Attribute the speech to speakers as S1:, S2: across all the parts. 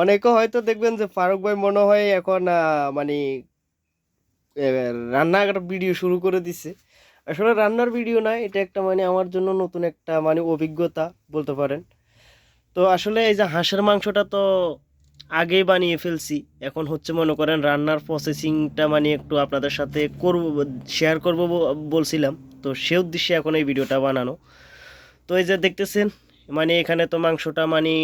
S1: অনেকে হয়তো দেখবেন যে ফারুক ভাই মনে হয় এখন মানে রান্নার ভিডিও শুরু করে দিছে। আসলে রান্নার ভিডিও না, এটা একটা মানে আমার জন্য নতুন একটা মানে অভিজ্ঞতা বলতে পারেন। তো আসলে এই যে হাঁসের মাংসটা তো আগেই বানিয়ে ফেলছি। এখন হচ্ছে মনে করেন রান্নার প্রসেসিংটা মানে একটু আপনাদের সাথে করব শেয়ার করব বলছিলাম। তো সে উদ্দেশ্যে এখন এই ভিডিওটা বানানো। তো এই যে দেখতেছেন মানে এখানে তো মাংসটা মানে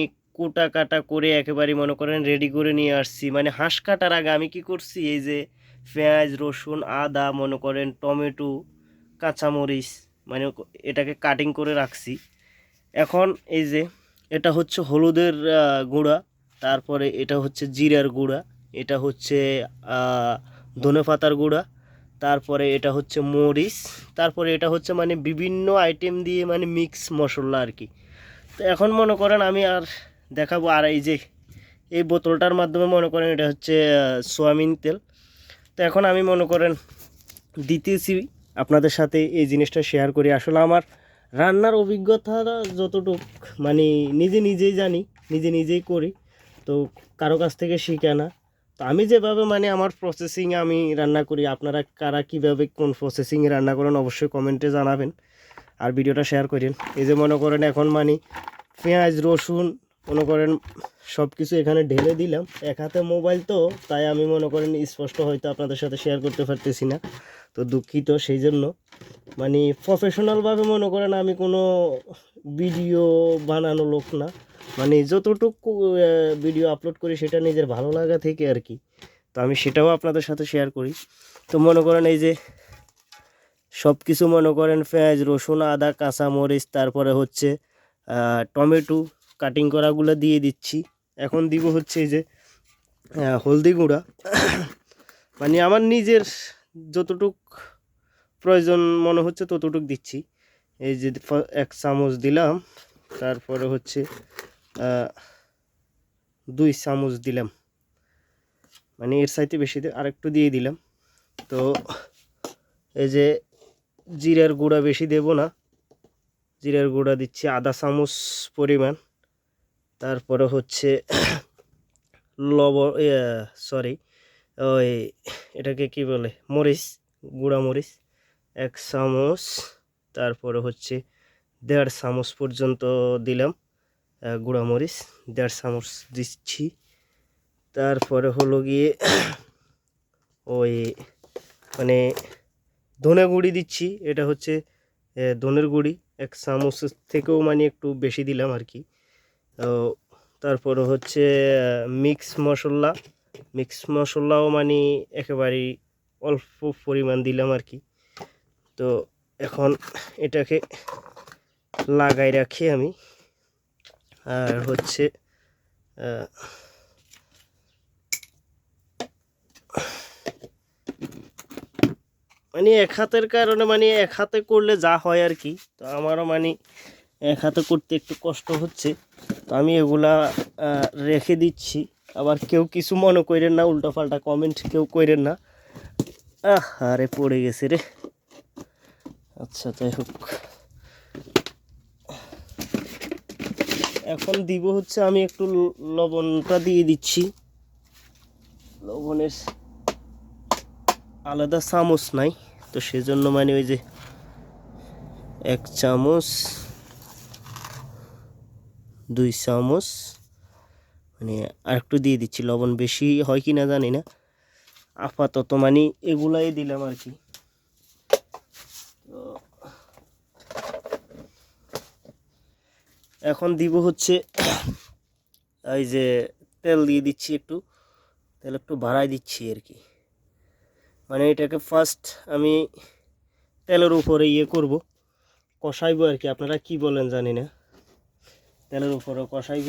S1: কুটা কাটা করে একেবারে মনে করেন রেডি করে নিয়ে আসছি। মানে হাঁস কাটার আগে আমি কি করছি? এই যে পেঁয়াজ, রসুন, আদা, মনে করেন টমেটো, কাঁচামরিচ মানে এটাকে কাটিং করে রাখছি। এখন এই যে এটা হচ্ছে হলুদের গুঁড়া, তারপরে এটা হচ্ছে জিরার গুঁড়া, এটা হচ্ছে ধনে পাতার গুঁড়া, তারপরে এটা হচ্ছে মরিচ, তারপরে এটা হচ্ছে মানে বিভিন্ন আইটেম দিয়ে মানে মিক্স মশলা আর কি। তো এখন মনে করেন আমি আর দেখাবো। আর এই যে এই বোতলটার মাধ্যমে মনে করেন এটা হচ্ছে সোয়াবিন তেল। তো এখন আমি মনে করেন দিতেছি আপনাদের সাথে এই জিনিসটা শেয়ার করি। আসলে আমার রান্নার অভিজ্ঞতা যতটুক মানে নিজে নিজেই জানি, নিজে নিজেই করি, তো কারও কাছ থেকে শিখে না। তো আমি যেভাবে মানে আমার প্রসেসিং আমি রান্না করি, আপনারা কারা কীভাবে কোন প্রসেসিংয়ে রান্না করেন অবশ্যই কমেন্টে জানাবেন। আর ভিডিওটা শেয়ার করেন। এই যে মনে করেন এখন মানে পেঁয়াজ, রসুন মনে করেন সব কিছু এখানে ঢেলে দিলাম। এক হাতে মোবাইল তো, তাই আমি মনে করেন স্পষ্ট হয়তো আপনাদের সাথে শেয়ার করতে পারতেছি না। তো দুঃখিত সেই জন্য মানে প্রফেশনালভাবে মনে করেন আমি কোনো ভিডিও বানানো লোক না। মানে যতটুকু ভিডিও আপলোড করি সেটা নিজের ভালো লাগা থেকে আর কি। তো আমি সেটাও আপনাদের সাথে শেয়ার করি। তো মনে করেন এই যে সব কিছু মনে করেন পেঁয়াজ, রসুন, আদা কাঁচা মরিচ তারপরে হচ্ছে টমেটো কাটিং করাগুলো দিয়ে দিচ্ছি। এখন দিব হচ্ছে এই যে হলদি গুঁড়া। মানে আমার নিজের যতটুক প্রয়োজন মনে হচ্ছে ততটুক দিচ্ছি। এই যে এক চামচ দিলাম, তারপরে হচ্ছে দুই চামচ দিলাম। মানে এর সাইতে বেশি আরেকটু দিয়ে দিলাম। তো এই যে জিরার গুঁড়া বেশি দেব না। জিরার গুঁড়া দিচ্ছি আধা চামচ পরিমাণ। তারপরে হচ্ছে লব সরি ওই এটাকে কি বলে, মরিচ, গুঁড়া মরিচ, এক চামচ, তারপরে হচ্ছে দেড় চামচ পর্যন্ত দিলাম গুঁড়া মরিচ, দেড় চামচ দিচ্ছি। তারপরে হলো গিয়ে ওই মানে ধনে গুঁড়ি দিচ্ছি, এটা হচ্ছে ধনের গুঁড়ি, এক চামচ থেকেও মানে একটু বেশি দিলাম আর কি। তারপরে হচ্ছে মিক্স মশলা। মিক্স মশলাও মানে একেবারেই অল্প পরিমাণ দিলাম আর কি। তো এখন এটাকে লাগাই রাখি আমি। আর হচ্ছে মানে এক হাতের কারণে মানে এক হাতে করলে যা হয় আর কি। তো আমারও মানে এক হাতে করতে একটু কষ্ট হচ্ছে। তো আমি এগুলা রেখে দিচ্ছি। আবার কেউ কিছু মনে করেন না, উল্টোপাল্টা কমেন্ট কেউ করেন না। আহ, আরে পড়ে গেছে রে। আচ্ছা যাই হোক। এখন দিব হচ্ছে আমি একটু লবণটা দিয়ে দিচ্ছি। লবণের আলাদা চামচ নাই, তো সেজন্য মানে ওই যে এক চামচ দুই চামচ মানে আর একটু দিয়ে দিচ্ছি, লবণ বেশি হয় কি না জানি না। আপাতত মানে এগুলাই দিলাম আর কি। এখন দিব হচ্ছে, এই যে তেল দিয়ে দিচ্ছি একটু, তেল একটু বাড়াই দিচ্ছি আর কি। মানে এটাকে ফার্স্ট আমি তেলের উপরে ইয়ে করব, কষাইবো আর কি, আপনারা কি বলেন জানি না। তেলের উপরে কষাইব।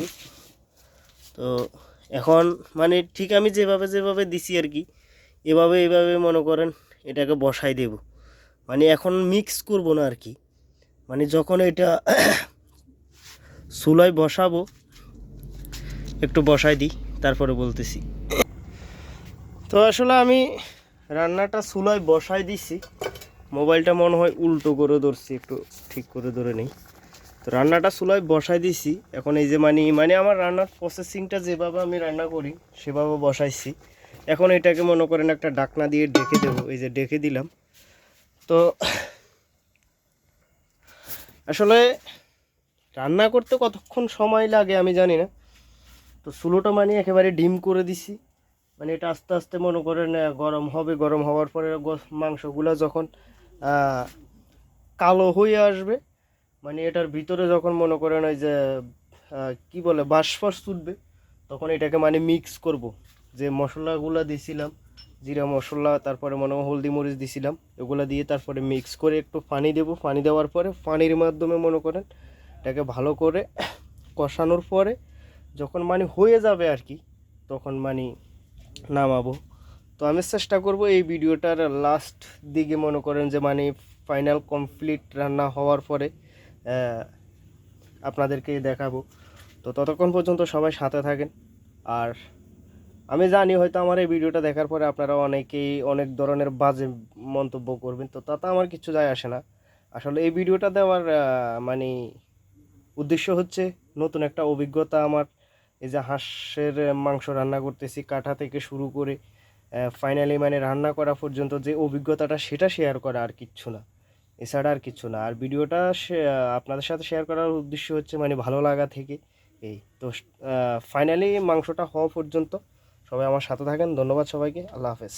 S1: তো এখন মানে ঠিক আমি যেভাবে যেভাবে দিছি আর কি, এভাবে এভাবে মনে করেন এটাকে বসাই দেব। মানে এখন মিক্স করব না আর কি। মানে যখন এটা চুলায় বসাবো, একটু বসাই দিই, তারপরে বলতেছি। তো আসলে আমি রান্নাটা চুলায় বসাই দিছি। মোবাইলটা মনে হয় উল্টো করে ধরছি, একটু ঠিক করে ধরে নেই। তো রান্নাটা চুলায় বসাই দিছি এখন এই যে মানে মানে আমার রান্নার প্রসেসিংটা যেভাবে আমি রান্না করি, সেভাবে বসাইছি। এখন এটাকে মনে করেন একটা ডাকনা দিয়ে ডেকে দেবো, এই যে ডেকে দিলাম। তো আসলে রান্না করতে কতক্ষণ সময় লাগে আমি জানি না। তো চুলোটা মানে একেবারে ডিম করে দিছি। মানে এটা আস্তে আস্তে মনে করেন গরম হবে, গরম হওয়ার পরে মাংসগুলো যখন কালো হয়ে আসবে মানে এটার ভিতরে যখন মনে করেন ওই যে কি বলে বাষ্পাস তুলবে, তখন এটাকে মানে মিক্স করব। যে মশলাগুলো দিছিলাম, জিরা মশলা, তারপরে মনে হয় হলদি মরিচ দিছিলাম, এগুলো দিয়ে তারপরে মিক্স করে একটু পানি দেব। পানি দেওয়ার পরে পানির মাধ্যমে মনে করেন এটাকে ভালো করে কষানোর পরে যখন মানে হয়ে যাবে আর কি, তখন মানে নামাবো। তো আমি চেষ্টা করব এই ভিডিওটার লাস্ট দিকে মনে করেন যে মানে ফাইনাল কমপ্লিট রান্না হওয়ার পরে আপনাদেরকে দেখাবো। তো ততক্ষণ পর্যন্ত সবাই সাথে থাকেন। আর আমি জানি হয়তো আমার এই ভিডিওটা দেখার পরে আপনারা অনেকেই অনেক ধরনের বাজে মন্তব্য করবেন। তো তাতে আমার কিছু যায় আসে না। আসলে এই ভিডিওটা দেওয়ার মানে উদ্দেশ্য হচ্ছে নতুন একটা অভিজ্ঞতা আমার। এই যে হাঁসের মাংস রান্না করতেছি কাঠা থেকে শুরু করে ফাইনালি মানে রান্না করা পর্যন্ত যে অভিজ্ঞতাটা, সেটা শেয়ার করা আর কিচ্ছু না। এছাড়া আর কিছু না। আর ভিডিওটা আপনাদের সাথে শেয়ার করার উদ্দেশ্য হচ্ছে মানে ভালো লাগা থেকে। এই তো ফাইনালি মাংসটা হওয়া পর্যন্ত সবাই আমার সাথে থাকেন। ধন্যবাদ সবাইকে। আল্লাহ হাফেজ।